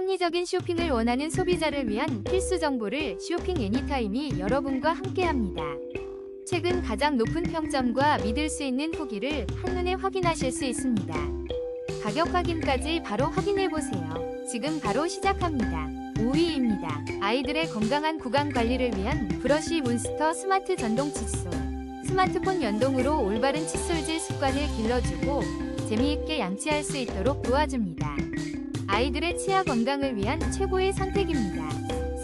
합리적인 쇼핑을 원하는 소비자를 위한 필수 정보를 쇼핑 애니타임이 여러분과 함께합니다. 최근 가장 높은 평점과 믿을 수 있는 후기를 한눈에 확인하실 수 있습니다. 가격 확인까지 바로 확인해 보세요. 지금 바로 시작합니다. 5위입니다. 아이들의 건강한 구강 관리를 위한 브러쉬 몬스터 스마트 전동 칫솔. 스마트폰 연동으로 올바른 칫솔질 습관을 길러주고 재미있게 양치할 수 있도록 도와줍니다. 아이들의 치아 건강을 위한 최고의 선택입니다.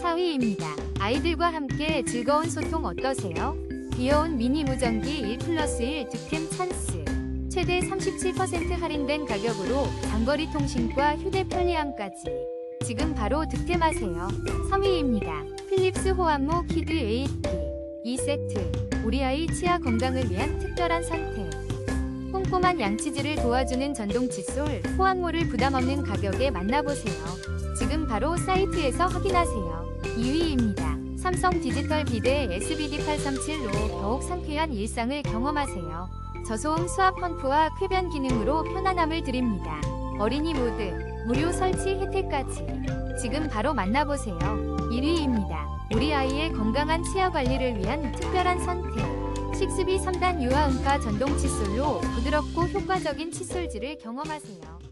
4위입니다. 아이들과 함께 즐거운 소통 어떠세요? 귀여운 미니 무전기 1 플러스 1 득템 찬스. 최대 37% 할인된 가격으로 장거리 통신과 휴대 편리함까지. 지금 바로 득템하세요. 3위입니다. 필립스 호환모 키드 8기 2세트. 우리 아이 치아 건강을 위한 특별한 선택. 꼼꼼한 양치질을 도와주는 전동 칫솔 호환모를 부담 없는 가격에 만나보세요. 지금 바로 사이트에서 확인하세요. 2위입니다. 삼성 디지털 비대 SBD837로 더욱 상쾌한 일상을 경험하세요. 저소음 수압 펌프와 쾌변 기능으로 편안함을 드립니다. 어린이 모드, 무료 설치 혜택까지. 지금 바로 만나보세요. 1위입니다. 우리 아이의 건강한 치아 관리를 위한 특별한 선택. 식스비 3단 유화 음파 전동 칫솔로 부드럽고 효과적인 칫솔질을 경험하세요.